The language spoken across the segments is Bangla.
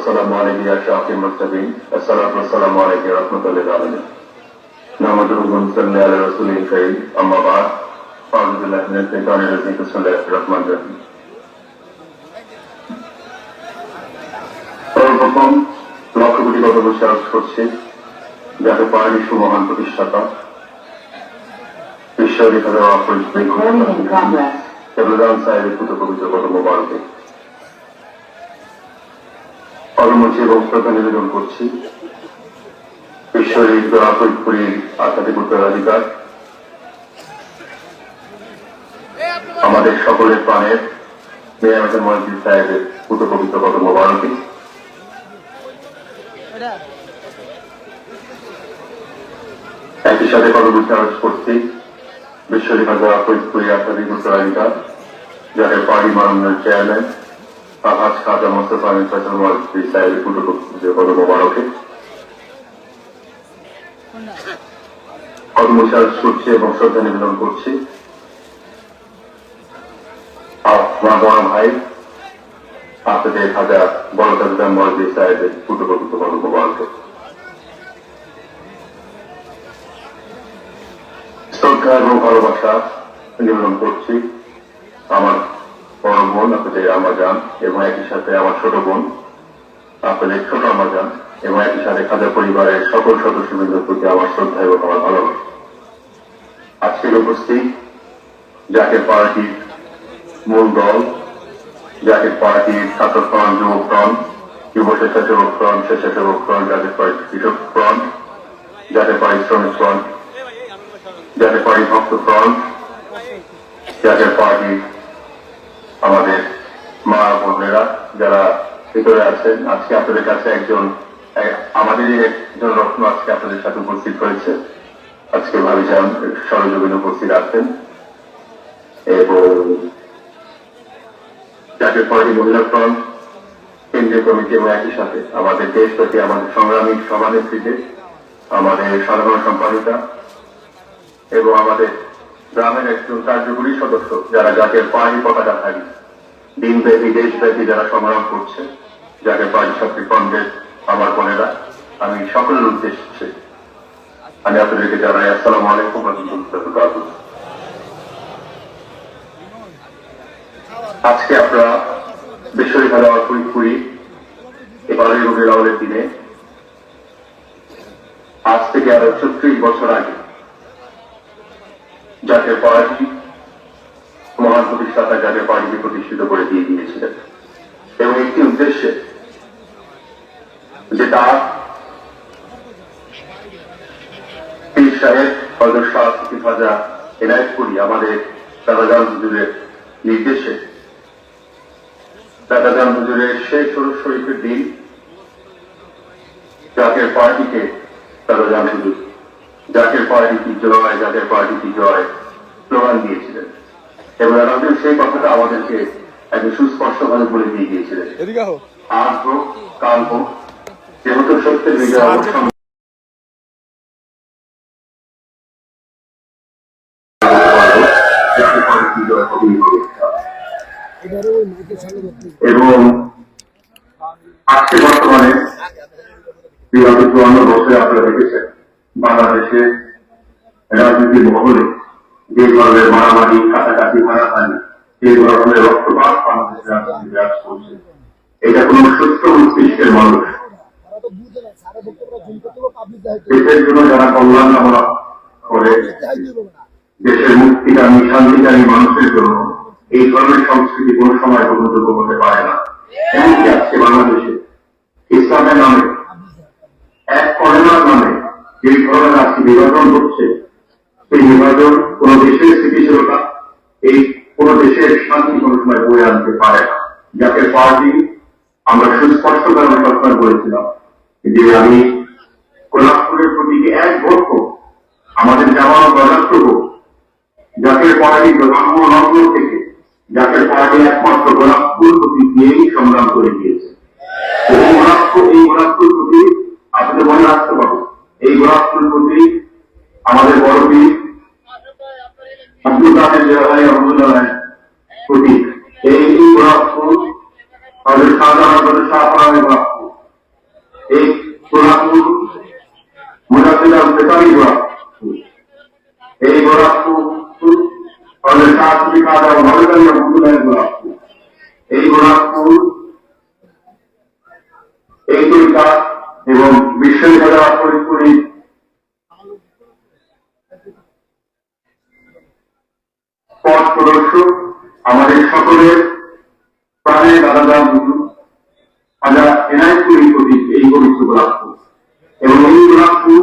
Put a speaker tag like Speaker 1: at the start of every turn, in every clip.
Speaker 1: والسلام عليك يا شافي المرتبين الصلاة والسلام عليك يا رحمة للعالمين نحمده ونصلي على رسول الكريم أما بعد أعوذ بالله من الشيطان الرجيم بسم الله الرحمن الرحيم সর্বপ্রথম লক্ষ কোটি গত বছর আজ করছি যাকে পারেনি সুমহান প্রতিষ্ঠাতা ঈশ্বরী ভাবে
Speaker 2: Recording in progress.
Speaker 1: প্রধান সাহেবের পুত্র পবিত্র কত মোবারকে কর্মচি এবং শ্রদ্ধা নিবেদন করছি। ঈশ্বরের দোয়া ফরিদপুরীর আধ্যাত্মিক উত্তরাধিকার আমাদের সকলের প্রাণের মেয়ামতের মসজিদ সাহেবের পুত্র পবিত্র কত মোবারকে একই সাথে কত বিচারজ করছি। বিশ্বরেখা দেওয়া ফরিদপুরী আধ্যাত্মিক উত্তরাধিকার যাকে পার্টি মাননীয় চেয়ারম্যান আহাজ খাজা মোস্তফা আমিন ফসল মসজিদ সাহেবের পবিত্র কত মোবারকে। কর্মচার করছি এবং শ্রদ্ধা নিবেদন করছি। আমার বড় ভাই আপনাদের খাজা, বড় খাজা মসজিদ সাহেবের পবিত্র কত মোবারকে। শ্রদ্ধা এবং ভালোবাসা নিবেদন করছি। আমার বড় বোন আপনাদের আমাজান এবং একই সাথে আমার ছোট বোন আপনাদের ছোট আমাজান এবং একই সাথে খাজা পরিবারের সকল সদস্য সদস্যবৃন্দের প্রতি আমার শ্রদ্ধা এবং আমার ভালোবাসা। আজকের উপস্থিত, যাকে পার্টির মূল দল, যাকে পার্টির ছাত্র ফ্রন্ট যুব ফ্রন্ট যুব স্বেচ্ছাসেবক ফ্রন্ট স্বেচ্ছাসেবক ফ্রন্ট যাকে পার্টি কৃষক ফ্রন্ট যাকে পার্টি শ্রমিক ফ্রন্ট যাকে পার্টি ভক্ত ফ্রন্ট যাকে পার্টি আমাদের মা বোনেরা যারা ভিতরে আছেন, আজকে আপনাদের কাছে একজন এক- আমাদেরই একজন রত্ন আজকে আপনাদের সাথে উপস্থিত হয়েছে। আজকে ভাবিজান সরযোগিনী উপস্থিত আছেন। এবং জাতীয় পার্টি মহিলা ফ্রন্ট, কেন্দ্রীয় কমিটি এবং একই সাথে আমাদের দেশব্যাপী, আমাদের সংগ্রামী সভানেত্রীদের আমাদের সাধারণ সম্পাদিকা এবং আমাদের গ্রামের একজন কার্যকরী সদস্য, যারা জাতীয় পার্টি পতাকা থাকি দিনব্যাপী দেশব্যাপী যারা সংগ্রাম করছে জাতীয় পার্টি শক্তি কংগ্রেস আমার বোনেরা, আমি সকলের উদ্দেশ্যে, আমি আপনাদেরকে জানাই আসসালামু আলাইকুম আজকে আমরা বিশ্ববিদ্যালয় খেলা ফরিদপুরি এবারে রবিউল দিনে। আজ থেকে আরও ছত্রিশ বছর আগে জাতীয় পার্টি মহান প্রতিষ্ঠাতা জাতীয় পার্টিকে প্রতিষ্ঠিত করে দিয়ে দিয়েছিলেন। এবং একটি উদ্দেশ্যে যে তার পীর সাহেব হজর শাহ হাজা এনায়তপুরি আমাদের দাদাজান হুজুরের নির্দেশে। দাদাজান হুজুরের শেষ শরীফের দিন জাতীয় পার্টিকে দাদাজান হুজুর জাতীয় পার্টি কি জয় জাতীয় পার্টি কি জয় স্লোগান দিয়েছিলেন। এবং আমাদের সেই কথাটা আমাদেরকে একদম সুস্পষ্টভাবে বলে দিয়ে গিয়েছিলেন। আজ হোক কাল হোক যেহেতু সত্যের বিজয় এবং আজকে বর্তমানে বিগত চুয়ান্ন বছরে আপনারা দেখেছেন। বাংলাদেশে রাজনীতির মহলে যে ধরনের মারামারি, কাটাকাটি হারাহারি যে ধরনের রক্তপাত বাংলাদেশের রাজনীতি বিরাজ করছে, এটা কোন সুস্থ মস্তিষ্কের মানুষ দেশের জন্য যারা কল্যাণ কামনা করে, দেশের মুক্তিকামী, শান্তিকামী মানুষের জন্য এই ধরনের সংস্কৃতি কোন সময় গ্রহণযোগ্য হতে পারে না। এমনকি আজকে বাংলাদেশে ইসলামের নামে, এক করোনার নামে যে ধরনের আজকে বিভাজন হচ্ছে সেই বিভাজন কোন দেশের স্থিতিশীলতা, এই কোন দেশের শান্তি কোন সময় বয়ে আনতে পারে না। যাকে পার্টি আমরা সুস্পষ্ট ভাবে সবসময় বলেছিলাম যে আমি গোলাপপুরের প্রতীকে এক ভোট আমাদের যাওয়া গণাত্র হোক জাতীয় পার্টি লগ্ন থেকে জাতীয় পার্টি একমাত্র গোলাপপুর প্রতীক নিয়েই সংগ্রাম করে গিয়েছে। এই গোলাপপুর প্রতীক এই এবং বিশ্ববিদ্যালয় পথ প্রদর্শক আমাদের সকলের প্রাণের দাদা হুজুর হাজার এনআইপুরি প্রতীক এই পবিত্র গোলাপপুর এবং এই গোলাপপুর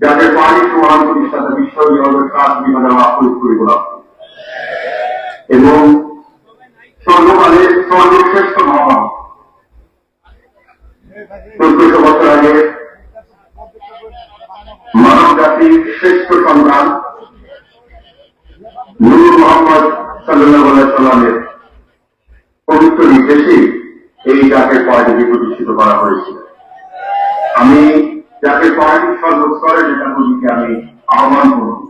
Speaker 1: যাদের পানি সমান প্রতিষ্ঠাতা বিশ্ববিদ্যালয়ের কাজ বিভাগের ফরিদপুরি গোলাপপুর। এবং সর্বকালের সর্বশ্রেষ্ঠ মহামারী চোদ্দশো বছর আগে শ্রেষ্ঠ করা হয়েছিল আমি জাতের পয়েন্ট সর্বস্তরে নেতা কর্মীকে আমি আহ্বান করব।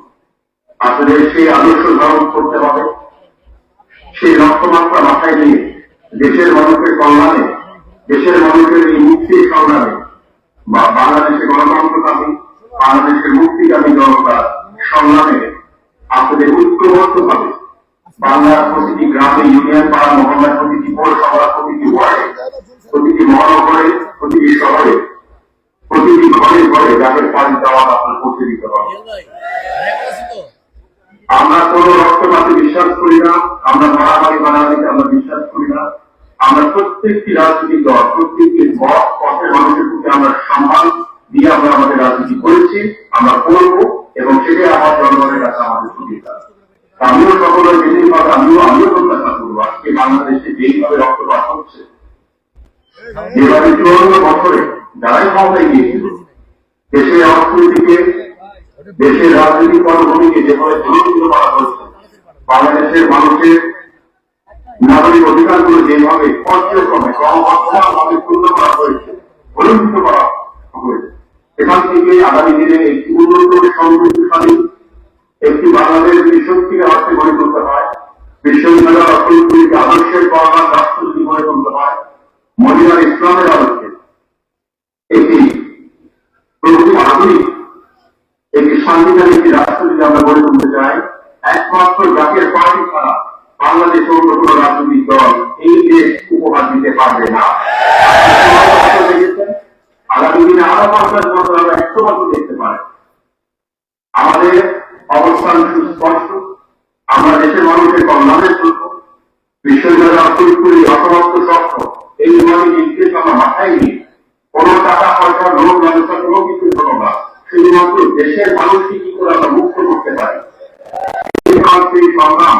Speaker 1: আসলে সেই আদর্শ ধারণ করতে হবে। সেই রক্তমাত্রা মাথায় নিয়ে দেশের মানুষের কল্যাণে, দেশের মানুষের এই মুক্তির সংগ্রামে, বা বাংলাদেশের দাবি, বাংলাদেশের মুক্তিকামী জনতা সংগ্রামে আপনাদের ঐক্যবদ্ধ ভাবে বাংলার প্রতিটি গ্রামে ইউনিয়ন পাড়া মহল্লার প্রতিটি পৌরসভার প্রতিটি আমিও সকলের যেদিন কথা আমিও আমিও প্রত্যাশা করব। আজকে বাংলাদেশে যেইভাবে রক্তপাত হচ্ছে, যেভাবে চুয়ান্ন বছরে যারাই ক্ষমতায় গিয়েছিল, দেশের অর্থনীতিকে, দেশের রাজনৈতিক কর্মভূমিকে যেভাবে প্রলম্বিত করা হয়েছে, বাংলাদেশের মানুষের নাগরিক অধিকারগুলো যেভাবে পর্যায়ক্রমে ক্রমবর্ধমানভাবে পূর্ণ করা হয়েছে প্রলম্বিত করা হয়েছে, এখান থেকে আগামী দিনে একটি উন্নত, সমৃদ্ধশালী একটি বাংলাদেশ সত্যিকার পারবে না। আগামী দিনে আরও পঞ্চাশ বছর আমরা একশো বছর দেখতে পারে। আমাদের অবস্থান সুস্পষ্ট। আমরা দেশের মানুষের কল্যাণের জন্য বিশ্ববিদ্যালয় অর্থনীতি অসমস্ত শর্ত এই ধরনের নির্দেশ আমরা মাথায় নিয়ে কোন টাকা, পয়সা লোক ব্যবস্থা কোনো কিছু হলো না। শুধুমাত্র দেশের মানুষকে কি করে আমরা মুক্ত করতে পারি? সংগ্রাম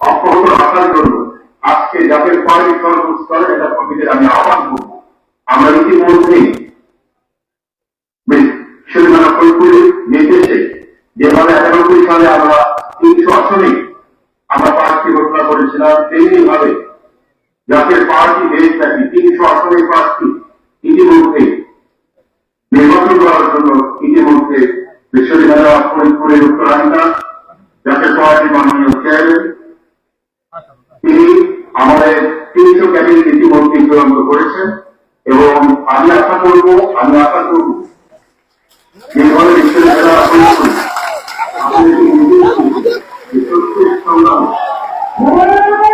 Speaker 1: অব্যাহত রাখার জন্য জাতীয় পার্টি সর্বস্তরে এটা কমিটির আমি আহ্বান করব। আমরা ইতিমধ্যেই সেমিনার ফলপুরে নির্দেশে যেভাবে একানব্বই সালে আমরা তিনশো আসনে আমরা প্রার্থী ঘোষণা করেছিলাম তেমনি ভাবে জাতীয় পার্টি দেশব্যাপী তিনশো আসনের প্রার্থী ইতিমধ্যে নির্বাচন করার জন্য ইতিমধ্যে বিশ্ববিদ্যালয় ফরিদপুরের উত্তরাধিকার, জাতীয় পার্টি মাননীয় তিনশো ক্যাবিনেট ইতিমধ্যে চূড়ান্ত করেছেন এবং আমি আশা করব, আমি আশা করব যেভাবে বিশ্ববিদ্যালয় আমাদের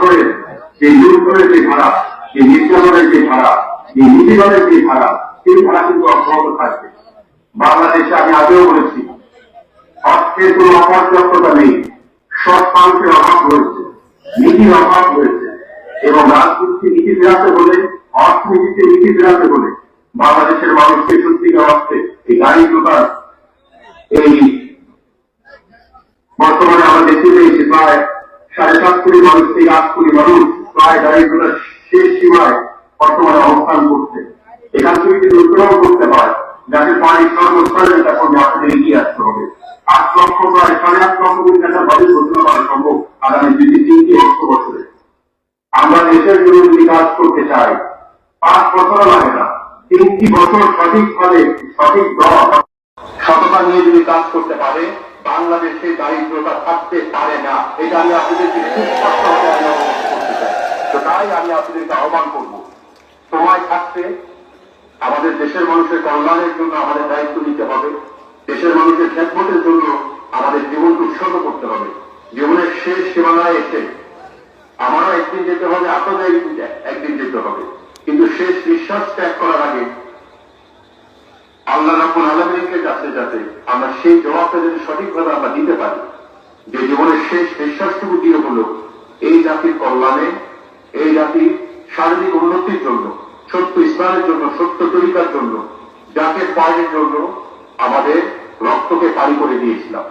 Speaker 1: বছরের যে লুণ্ঠনের যে ধারা যে নির্যাতনের যে ধারা যে নীতিগণের যে ধারা, সেই ধারা কিন্তু অব্যাহত থাকবে। বাংলাদেশে আমি আগেও বলেছি অর্থের কোন অপর্যাপ্ততা নেই। সৎ মানুষের অভাব রয়েছে, নীতির অভাব রয়েছে, এবং রাজনীতি নীতি ফেরাতে হলে, অর্থনীতিতে নীতি ফেরাতে হলে, বাংলাদেশের মানুষকে সত্যিকার অর্থে এই গাড়ি দোকান এই বর্তমানে আমরা দেখতে পেয়েছি প্রায় সাড়ে সাত কোটি মানুষ থেকে আট কোটি মানুষ প্রায় দারিদ্রতার শেষ সীমায় বর্তমানে অবস্থান করছে। এখান থেকে যদি উত্তোলন করতে হয় যাতে পানি সর্বস্তরে তখন আপনাদের এগিয়ে আসতে হবে। আট লক্ষ, প্রায় সাড়ে আট লক্ষ কোটি টাকার বাজেট ঘোষণা করা সম্ভব আগামী দুই তিনটি একশো বছরে। আমরা দেশের জন্য যদি কাজ করতে চাই, পাঁচ বছর লাগে না, তিনটি বছর সঠিকভাবে সঠিক দল সততা নিয়ে যদি কাজ করতে পারে বাংলাদেশে দারিদ্রতা থাকতে পারে না। এটা আমি আপনাদেরকে চাই তো তাই আমি আপনাদেরকে আহ্বান করব। সময় থাকতে আমাদের দেশের মানুষের কল্যাণের জন্য আমাদের দায়িত্ব নিতে হবে। দেশের মানুষের খেদমতের জন্য আমাদের জীবনকে উৎসর্গ করতে হবে। জীবনের শেষ সীমানায় এসে আমারও একদিন যেতে হবে আপনাদের একদিন একদিন যেতে হবে। কিন্তু শেষ বিশ্বাস ত্যাগ করার আগে আল্লাহ রাবুল আলমীকে কাছে যাতে আমরা সেই জবাবটা যদি সঠিকভাবে আমরা দিতে পারি, যে জীবনের শেষ বিশ্বাসটুকু দিয়ে হলো এই জাতির কল্যাণে, এই জাতির শারীরিক উন্নতির জন্য, সত্য ইসলামের জন্য, সত্য তরিকার জন্য, জাতির পায়ের জন্য আমাদের রক্তকে পারি করে দিয়েছিলাম।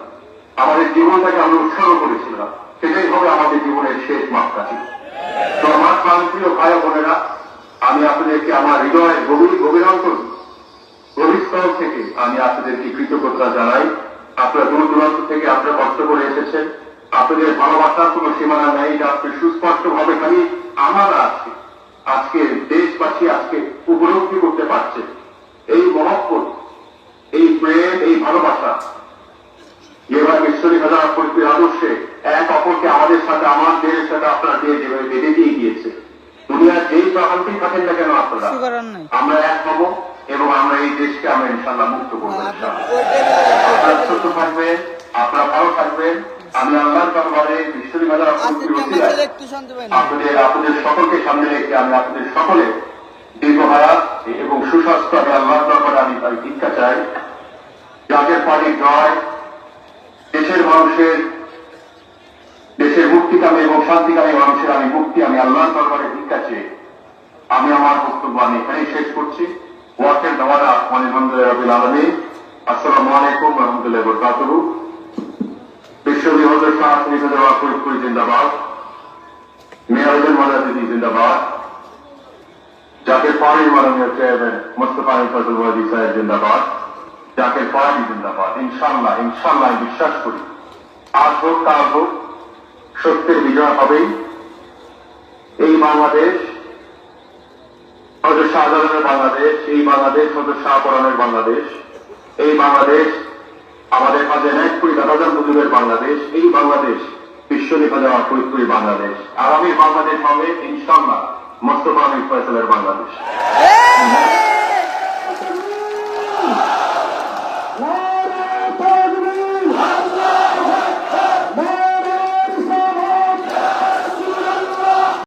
Speaker 1: আমাদের জীবনটাকে আমরা উৎসাহ করেছিলাম। সেটাই হবে আমাদের জীবনের শেষ মাপকাঠি তো আমার প্রান্তীয় ভাই বোনেরা, আমি আপনাদেরকে আমার হৃদয়ের গভীর গভীর গভীরস্থল থেকে আমি আপনাদেরকে কৃতজ্ঞতা জানাই। আপনারা দূর দূরান্ত থেকে আপনারা কষ্ট করে এসেছেন আপনাদের ভালোবাসার কোনো সীমানা নেই যা আপনি সুস্পষ্ট ভাবে খালি আমার আছে। আজকে দেশবাসী আজকে উপলব্ধি করতে পারছে। এই মহব্বত এই প্রেম এই ভালোবাসা যেভাবে ঈশ্বরী হাজার পরিচিতির আদর্শে এক অপরকে আমাদের সাথে আমার দেশের সাথে আপনারা দিয়ে যেভাবে বেঁধে দিয়ে গিয়েছে। দুনিয়ার যেই প্রান্তেই থাকেন না কেন আপনারা আমরা এক হব। এবং আমরা এই দেশকে আমরা ইনশাল্লাহ মুক্ত করব আপনারা সুস্থ থাকবেন আপনারা ভালো থাকবেন আমি আল্লাহর দরবারে বিশ্বরী বাজার আপনাদের আপনাদের সকলকে সামনে রেখে আমি আপনাদের সকলে দীর্ঘ হায়াত এবং সুস্বাস্থ্য আমি আল্লাহর দরবারে আমি তাই ভিক্ষা চাই। যাদের পানি জয় দেশের মানুষের দেশের মুক্তিকামী এবং শান্তিকামী মানুষের আমি মুক্তি আমি আল্লাহর দরবারে ভিক্ষা চেয়ে আমি আমার বক্তব্য আমি এখানেই শেষ করছি। ওয়াকের দাওয়ারা আলহামদুলিল্লাহ রবিল আলমী আসসালামু আলাইকুম রহমতুল্লাহ বরকাতুহু। বিশ্ববি শাহ দেওয়া ফরিদপুর জিন্দাবাদ। মেয়রদের মাদাদিদি জিন্দাবাদ। জাকের পাড়ি মাননীয় চেয়ারম্যান মোস্তফা ফজল ওয়াজি সাহেব জিন্দাবাদ। জাকের পাড়ি জিন্দাবাদ। ইনশাল্লাহ ইনশাল্লাহ বিশ্বাস করি। আজ হোক, কাল হোক, সত্যের বিজয় হবেই। এই বাংলাদেশ হজর শাহজালালের বাংলাদেশ, এই বাংলাদেশ সদস্য শাহপরানের বাংলাদেশ, এই বাংলাদেশ আমাদের মাঝে এক কুড়ি হাজার মজুরের বাংলাদেশ, এই বাংলাদেশ বিশ্ব লেখা যাওয়া ফরিদপুরি বাংলাদেশ। আগামী বাংলাদেশ হবে ইনশাল্লাহ মোস্তফা আমির ফয়সালের বাংলাদেশ।